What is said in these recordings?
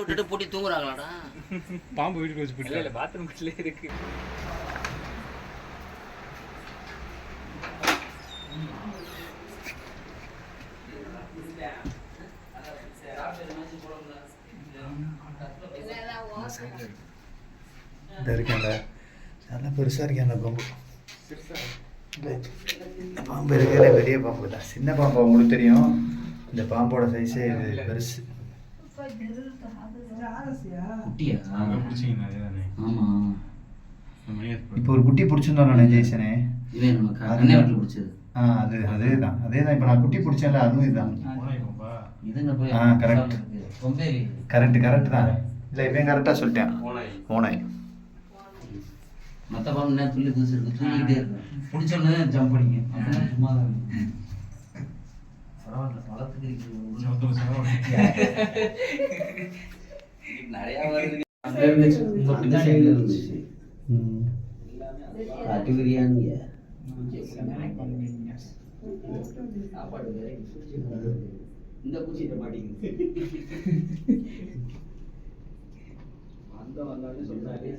விட்டுட்டு பூட்டி தூங்குறாங்களாடா? பாம்பு வீட்டுக்கு வச்சு இல்ல போயிட்டு இல்ல பாத்ரூம் குள்ளே இருக்கு. இந்த இருக்கேன்ல நல்லா பெருசாக இருக்கேன் அந்த பாம்பு. இந்த பாம்பு இருக்கிற பெரிய பாம்பு தான் சின்ன பாம்பு உங்களுக்கு தெரியும். இந்த பாம்போட சைஸே இது பெருசு. குட்டியா? ஆமா இப்போ ஒரு குட்டி பிடிச்சிருந்தோம்ல ஜெய்சனே? இவன் நம்ம க- அண்ணன் வீட்டில் பிடிச்சது. ஆ அது அதே தான். அதே தான் இப்போ நான் குட்டி பிடிச்சேன்ல அதுவும் இதுதான் இதுங்க போய் ஆ. ரொம்ப கரெக்ட் கரெக்ட் தான். இல்லை இவன் கரெக்டாக சொல்லிட்டேன். ஓனாய் மற்ற பாம்பு நேரம் துள்ளி குதிச்சு இருக்கு? தூங்கிக்கிட்டே இருக்கு. பிடிச்சோன்னே ஜம்ப் பண்ணிங்க. சும்மா தான். பரவாயில்ல சவரம் நிறைய வருது. அங்க இருந்துச்சு. உங்க பின்னாடி இருந்துச்சு. ம் காட்டு பிரியாணிங்க. இந்த பூச்சிட்ட மாட்டேங்குது அந்த வந்தாலே சொன்னாலே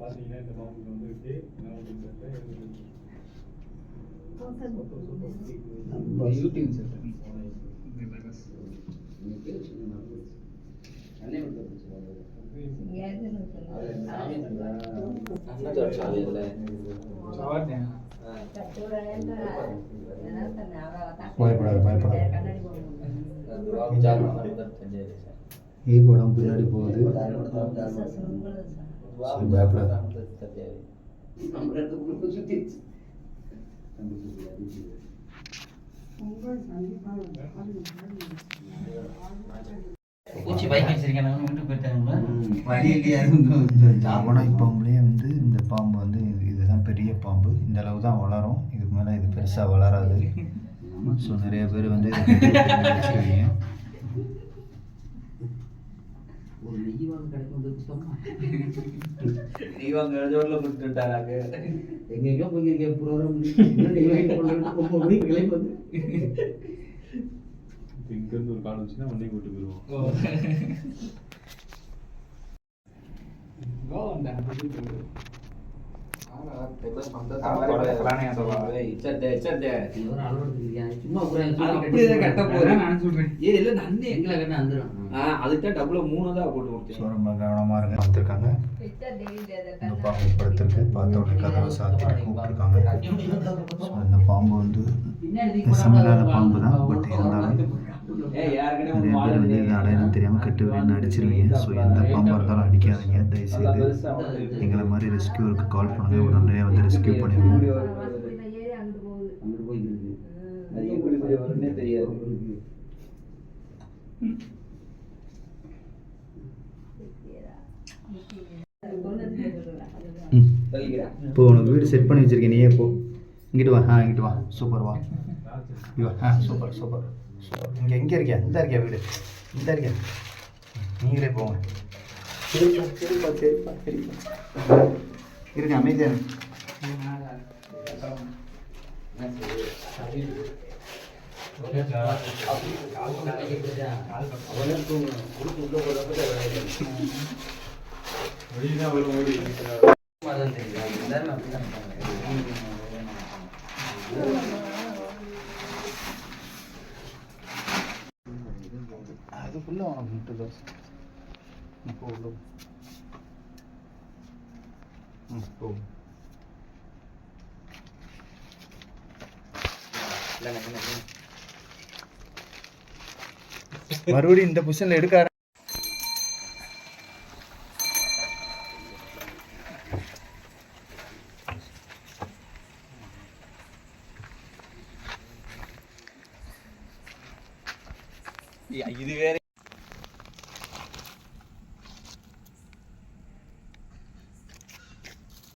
பார்த்தீங்கன்னா இந்த பாம்புக்கு வந்து இருக்கு யூடியூப் அண்ணே விட்டு பயப்படாத பயப்படாத ஈ படம் பின்னாடி போகுது சரி, பயப்படாத பூச்சி பைக் வச்சிருக்கேன். வழி இல்லையா பாம்புலேயே வந்து இந்த பாம்பு வந்து இது- இதுதான் பெரிய பாம்பு. இந்த அளவு தான் வளரும். இதுக்கு மேலே இது பெருசாக வளராது. ஸோ நிறைய பேர் வந்து நெய் வாங்க கிடைக்கும் சுத்தமா இவங்க ஜோர்ல கொடுத்துட்டாங்க எங்கெங்கயோ போய் ப்ரோக்ராம் நெய் வாங்கிட்டு கொண்டு ஒன்பது மணிக்கு கிளம்பி வந்து இங்கேருந்து ஒரு கால் வச்சுன்னா வண்டி கூட்டு போயிடுவோம் மூணு தான் போட்டு ஸோ கொடுத்தேன் ரொம்ப கவனமாக இருங்க பார்த்துருக்காங்க இந்த பாம்பு படுத்திருக்கு பார்த்த உடனே கதவை சாத்திட்டு கூப்பிட்டுருக்காங்க இந்த பாம்பு வந்து விஷமில்லாத பாம்பு தான் பட் இருந்தாலும் அடையாளம் தெரியாமல் கட்டு விட்டு அடிச்சிருவீங்க ஸோ எந்த பாம்பாக இருந்தாலும் அடிக்காதீங்க. தயவுசெய்து எங்களை மாதிரி ரெஸ்கியூருக்கு கால் பண்ணுங்க. உடனே வந்து ரெஸ்கியூ பண்ணிடுவோம். இப்போ உனக்கு வீடு செட் பண்ணி வச்சிருக்கேன். நீயே போ. இங்கிட்டு வா. ஆ இங்கிட்டு வா. சூப்பர் வா. வா ஆ சூப்பர் சூப்பர் சூப்பர் இங்கே எங்கே இருக்கியா இந்த இருக்கியா வீடு. இந்த இருக்கியா நீங்களே போங்க. சரிப்பா சரிப்பா சரிப்பா இருங்க. வெளியே ஓடி முட்டு இப்போ உள்ள போ. ம் போ மறுபடியும் இந்த பொசிஷனில் எடுக்க இது வேற